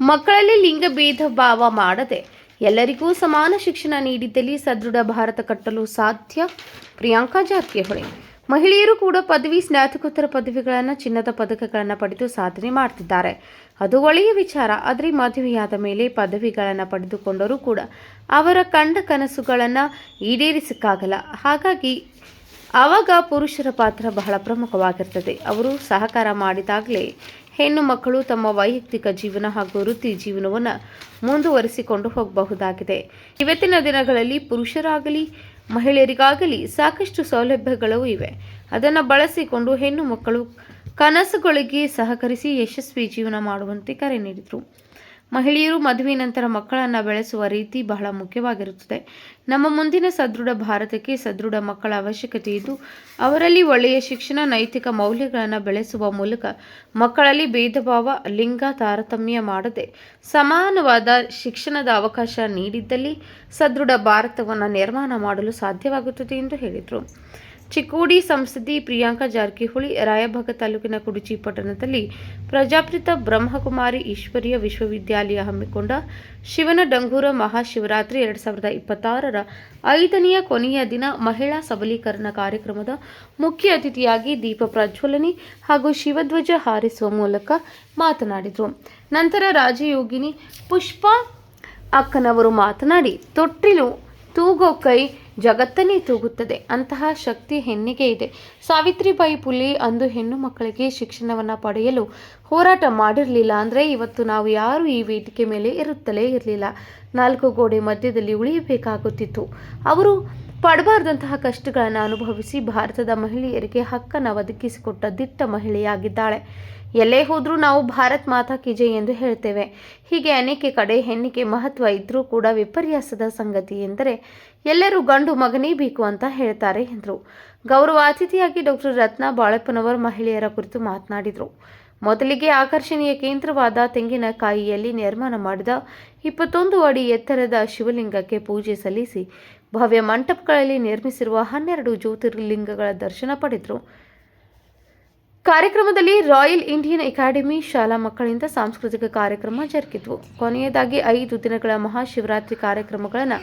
ಮಕ್ಕಳಲ್ಲಿ ಲಿಂಗ ಭೇದ ಭಾವ ಮಾಡದೆ ಎಲ್ಲರಿಗೂ ಸಮಾನ ಶಿಕ್ಷಣ ನೀಡಿದ್ದಲ್ಲಿ ಸದೃಢ ಭಾರತ ಕಟ್ಟಲು ಸಾಧ್ಯ. ಪ್ರಿಯಾಂಕಾ ಜಾರಕಿಹೊಳಿ. ಮಹಿಳೆಯರು ಕೂಡ ಪದವಿ, ಸ್ನಾತಕೋತ್ತರ ಪದವಿಗಳನ್ನು, ಚಿನ್ನದ ಪದಕಗಳನ್ನು ಪಡೆದು ಸಾಧನೆ ಮಾಡ್ತಿದ್ದಾರೆ. ಅದು ಒಳ್ಳೆಯ ವಿಚಾರ, ಆದರೆ ಮದುವೆಯಾದ ಮೇಲೆ ಪದವಿಗಳನ್ನು ಪಡೆದುಕೊಂಡರೂ ಕೂಡ ಅವರ ಕಂಡ ಕನಸುಗಳನ್ನು ಈಡೇರಿಸಕ್ಕಾಗಲ್ಲ. ಹಾಗಾಗಿ ಆವಾಗ ಪುರುಷರ ಪಾತ್ರ ಬಹಳ ಪ್ರಮುಖವಾಗಿರ್ತದೆ. ಅವರು ಸಹಕಾರ ಮಾಡಿದಾಗಲೇ ಹೆಣ್ಣು ಮಕ್ಕಳು ತಮ್ಮ ವೈಯಕ್ತಿಕ ಜೀವನ ಹಾಗೂ ವೃತ್ತಿ ಜೀವನವನ್ನು ಮುಂದುವರಿಸಿಕೊಂಡು ಹೋಗಬಹುದಾಗಿದೆ. ಇವತ್ತಿನ ದಿನಗಳಲ್ಲಿ ಪುರುಷರಾಗಲಿ, ಮಹಿಳೆಯರಿಗಾಗಲಿ ಸಾಕಷ್ಟು ಸೌಲಭ್ಯಗಳು ಇವೆ. ಅದನ್ನು ಬಳಸಿಕೊಂಡು ಹೆಣ್ಣು ಮಕ್ಕಳು ಕನಸುಗಳಿಗೆ ಸಹಕರಿಸಿ ಯಶಸ್ವಿ ಜೀವನ ಮಾಡುವಂತೆ ಕರೆ ನೀಡಿದರು. ಮಹಿಳೆಯರು ಮದುವೆ ನಂತರ ಮಕ್ಕಳನ್ನು ಬೆಳೆಸುವ ರೀತಿ ಬಹಳ ಮುಖ್ಯವಾಗಿರುತ್ತದೆ. ನಮ್ಮ ಮುಂದಿನ ಸದೃಢ ಭಾರತಕ್ಕೆ ಸದೃಢ ಮಕ್ಕಳ ಅವಶ್ಯಕತೆ ಇದ್ದು ಅವರಲ್ಲಿ ಒಳ್ಳೆಯ ಶಿಕ್ಷಣ, ನೈತಿಕ ಮೌಲ್ಯಗಳನ್ನು ಬೆಳೆಸುವ ಮೂಲಕ ಮಕ್ಕಳಲ್ಲಿ ಭೇದ ಭಾವ ಲಿಂಗ ತಾರತಮ್ಯ ಮಾಡದೆ ಸಮಾನವಾದ ಶಿಕ್ಷಣದ ಅವಕಾಶ ನೀಡಿದ್ದಲ್ಲಿ ಸದೃಢ ಭಾರತವನ್ನು ನಿರ್ಮಾಣ ಮಾಡಲು ಸಾಧ್ಯವಾಗುತ್ತದೆ ಎಂದು ಹೇಳಿದರು. ಚಿಕ್ಕೋಡಿ ಸಂಸದಿ ಪ್ರಿಯಾಂಕಾ ಜಾರಕಿಹೊಳಿ, ರಾಯಭಾಗ ತಾಲೂಕಿನ ಕುಡುಚಿ ಪಟ್ಟಣದಲ್ಲಿ ಪ್ರಜಾಪ್ರಿತ ಬ್ರಹ್ಮಕುಮಾರಿ ಈಶ್ವರೀಯ ವಿಶ್ವವಿದ್ಯಾಲಯ ಹಮ್ಮಿಕೊಂಡ ಶಿವನ ಡಂಗೂರ ಮಹಾಶಿವರಾತ್ರಿ ಎರಡು ಸಾವಿರದ ಇಪ್ಪತ್ತಾರರ ಐದನೆಯ ಕೊನೆಯ ದಿನ ಮಹಿಳಾ ಸಬಲೀಕರಣ ಕಾರ್ಯಕ್ರಮದ ಮುಖ್ಯ ಅತಿಥಿಯಾಗಿ ದೀಪ ಪ್ರಜ್ವಲನೆ ಹಾಗೂ ಶಿವಧ್ವಜ ಹಾರಿಸುವ ಮೂಲಕ ಮಾತನಾಡಿದರು. ನಂತರ ರಾಜಯೋಗಿನಿ ಪುಷ್ಪಾ ಅಕ್ಕನವರು ಮಾತನಾಡಿ, ತೊಟ್ಟಿಲು ತೂಗೋ ಕೈ ಜಗತ್ತನ್ನೇ ತೂಗುತ್ತದೆ. ಅಂತಹ ಶಕ್ತಿ ಹೆಣ್ಣಿಗೆ ಇದೆ. ಸಾವಿತ್ರಿಬಾಯಿ ಪುಲಿ ಅಂದು ಹೆಣ್ಣು ಮಕ್ಕಳಿಗೆ ಶಿಕ್ಷಣವನ್ನು ಪಡೆಯಲು ಹೋರಾಟ ಮಾಡಿರಲಿಲ್ಲ ಅಂದರೆ ಇವತ್ತು ನಾವು ಯಾರು ಈ ವೇದಿಕೆ ಮೇಲೆ ಇರುತ್ತಲೇ ಇರಲಿಲ್ಲ. ನಾಲ್ಕು ಗೋಡೆ ಮಧ್ಯದಲ್ಲಿ ಉಳಿಯಬೇಕಾಗುತ್ತಿತ್ತು. ಅವರು ಪಡಬಾರ್ದಂತಹ ಕಷ್ಟಗಳನ್ನು ಅನುಭವಿಸಿ ಭಾರತದ ಮಹಿಳೆಯರಿಗೆ ಹಕ್ಕನ್ನು ಒದಗಿಸಿಕೊಟ್ಟ ದಿಟ್ಟ ಮಹಿಳೆಯಾಗಿದ್ದಾಳೆ. ಎಲ್ಲೇ ಹೋದರೂ ನಾವು ಭಾರತ್ ಮಾತಾ ಕಿಜೆ ಎಂದು ಹೇಳ್ತೇವೆ. ಹೀಗೆ ಅನೇಕ ಕಡೆ ಹೆಣ್ಣಿಗೆ ಮಹತ್ವ ಇದ್ದರೂ ಕೂಡ ವಿಪರ್ಯಾಸದ ಸಂಗತಿ ಎಂದರೆ, ಎಲ್ಲರೂ ಗಂಡು ಮಗನೇ ಬೇಕು ಅಂತ ಹೇಳ್ತಾರೆ ಎಂದರು. ಗೌರವ ಅತಿಥಿಯಾಗಿ ಡಾಕ್ಟರ್ ರತ್ನ ಬಾಳಪ್ಪನವರು ಮಹಿಳೆಯರ ಕುರಿತು ಮಾತನಾಡಿದರು. ಮೊದಲಿಗೆ ಆಕರ್ಷಣೀಯ ಕೇಂದ್ರವಾದ ತೆಂಗಿನಕಾಯಿಯಲ್ಲಿ ನಿರ್ಮಾಣ ಮಾಡಿದ ಇಪ್ಪತ್ತೊಂದು ಅಡಿ ಎತ್ತರದ ಶಿವಲಿಂಗಕ್ಕೆ ಪೂಜೆ ಸಲ್ಲಿಸಿ ಭವ್ಯ ಮಂಟಪಗಳಲ್ಲಿ ನಿರ್ಮಿಸಿರುವ ಹನ್ನೆರಡು ಜ್ಯೋತಿರ್ಲಿಂಗಗಳ ದರ್ಶನ ಪಡೆದರು. ಕಾರ್ಯಕ್ರಮದಲ್ಲಿ ರಾಯಲ್ ಇಂಡಿಯನ್ ಅಕಾಡೆಮಿ ಶಾಲಾ ಮಕ್ಕಳಿಂದ ಸಾಂಸ್ಕೃತಿಕ ಕಾರ್ಯಕ್ರಮ ಜರುಗಿದ್ವು. ಕೊನೆಯದಾಗಿ ಐದು ದಿನಗಳ ಮಹಾಶಿವರಾತ್ರಿ ಕಾರ್ಯಕ್ರಮಗಳನ್ನು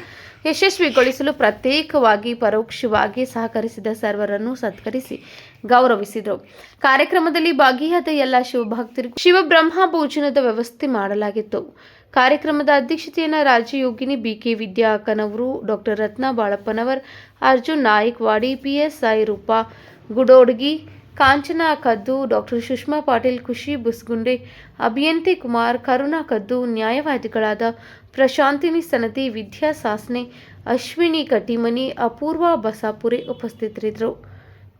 ಯಶಸ್ವಿಗೊಳಿಸಲು ಪ್ರತ್ಯೇಕವಾಗಿ, ಪರೋಕ್ಷವಾಗಿ ಸಹಕರಿಸಿದ ಸರ್ವರನ್ನು ಸತ್ಕರಿಸಿ ಗೌರವಿಸಿದರು. ಕಾರ್ಯಕ್ರಮದಲ್ಲಿ ಭಾಗಿಯಾದ ಎಲ್ಲ ಶಿವಭಕ್ತರಿಗೂ ಶಿವಬ್ರಹ್ಮ ಭೋಜನದ ವ್ಯವಸ್ಥೆ ಮಾಡಲಾಗಿತ್ತು. ಕಾರ್ಯಕ್ರಮದ ಅಧ್ಯಕ್ಷತೆಯನ್ನು Rajayogini BK Vidya ಅಕ್ಕನವರು doctor Ratna Balappanavar Arjun Nayakwadi PSI Roopa Gudodgi Kanchana Kaddu, doctor Sushma Patil, ಖುಷಿ ಬುಸ್ಗುಂಡೆ, ಅಭಿಯಂತಿ ಕುಮಾರ್, ಕರುಣಾ ಕದ್ದು, ನ್ಯಾಯವಾದಿಗಳಾದ ಪ್ರಶಾಂತಿನಿ ಸನತಿ ವಿದ್ಯಾ ಸಾಸ್ನೆ, ಅಶ್ವಿನಿ ಕಟ್ಟಿಮನಿ, ಅಪೂರ್ವ ಬಸಾಪುರೆ ಉಪಸ್ಥಿತರಿದ್ದರು.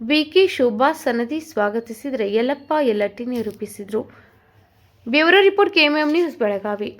ಬಿಕೆ ಶೋಭಾ ಸನದಿ ಸ್ವಾಗತಿಸಿದರೆ ಯಲ್ಲಪ್ಪ, ಯಲ್ಲಟ್ಟಿ ನಿರೂಪಿಸಿದರು. Bureau report KMM news, Belagavi.